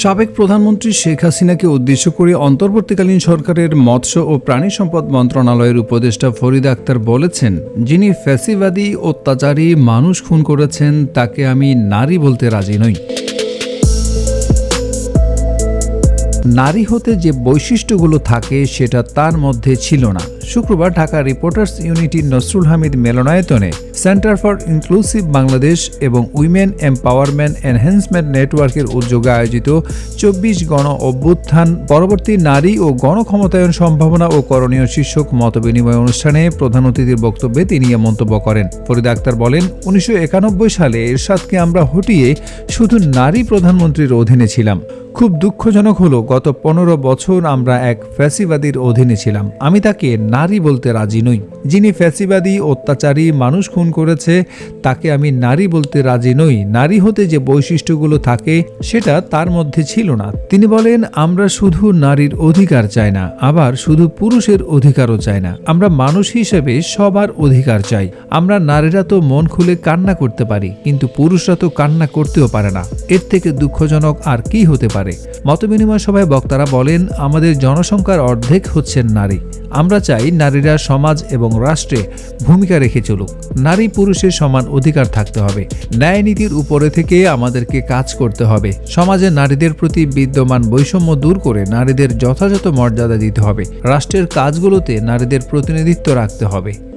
সাবেক প্রধানমন্ত্রী শেখ হাসিনাকে উদ্দেশ্য করে অন্তর্বর্তীকালীন সরকারের মৎস্য ও প্রাণী সম্পদ মন্ত্রণালয়ের উপদেষ্টা ফরিদ আক্তার বলেছেন, যিনি ফ্যাসিবাদী, অত্যাচারী মানুষ খুন করেছেন, তাকে আমি নারী বলতে রাজি নই। নারী হতে যে বৈশিষ্ট্যগুলো থাকে সেটা তার মধ্যে ছিল না। শুক্রবার ঢাকা রিপোর্টার্স ইউনিটির নসরুল হামিদ মেলনায়তনে সেন্টার ফর ইনক্লুসিভ বাংলাদেশ এবং উইমেন এম্পাওয়ারমেন্ট এনহ্যান্সমেন্ট নেটওয়ার্কের উদ্যোগে আয়োজিত চব্বিশ গণ অভ্যুত্থান পরবর্তী নারী ও গণক্ষমতায়ন সম্ভাবনা ও করণীয় শীর্ষক মতবিনিময় অনুষ্ঠানে প্রধান অতিথির বক্তব্যে তিনি এ মন্তব্য করেন। ফরিদ আক্তার বলেন, উনিশশো একানব্বই সালে এরশাদকে আমরা হটিয়ে শুধু নারী প্রধানমন্ত্রীর অধীনে ছিলাম। খুব দুঃখজনক হলো গত পনেরো বছর আমরা এক ফ্যাসিবাদীর অধীনে ছিলাম। আমি তাকে নারী বলতে রাজি নই। যিনি ফ্যাসিবাদী, অত্যাচারী, মানুষ খুন করেছে, তাকে আমি নারী বলতে রাজি নই। নারী হতে যে বৈশিষ্ট্যগুলো থাকে, সেটা তার মধ্যে ছিল না। তিনি বলেন, আমরা শুধু নারীর অধিকার চাই না, আবার শুধু পুরুষের অধিকারও চাই না। আমরা মানুষ হিসেবে সবার অধিকার চাই। আমরা নারীরা তো মন খুলে কান্না করতে পারি, কিন্তু পুরুষরা তো কান্না করতেও পারে না। এর থেকে দুঃখজনক আর কি হতে পারে? মতবিনিময় সভায় বক্তারা বলেন, আমাদের জনসংখ্যার অর্ধেক হচ্ছেন নারী। আমরা চাই নারীরা সমাজ এবং রাষ্ট্রে ভূমিকা রেখে চলুক। নারী পুরুষের সমান অধিকার থাকতে হবে। ন্যায় নীতির উপরে থেকে আমাদেরকে কাজ করতে হবে। সমাজে নারীদের প্রতি বিদ্যমান বৈষম্য দূর করে নারীদের যথাযথ মর্যাদা দিতে হবে। রাষ্ট্রের কাজগুলোতে নারীদের প্রতিনিধিত্ব রাখতে হবে।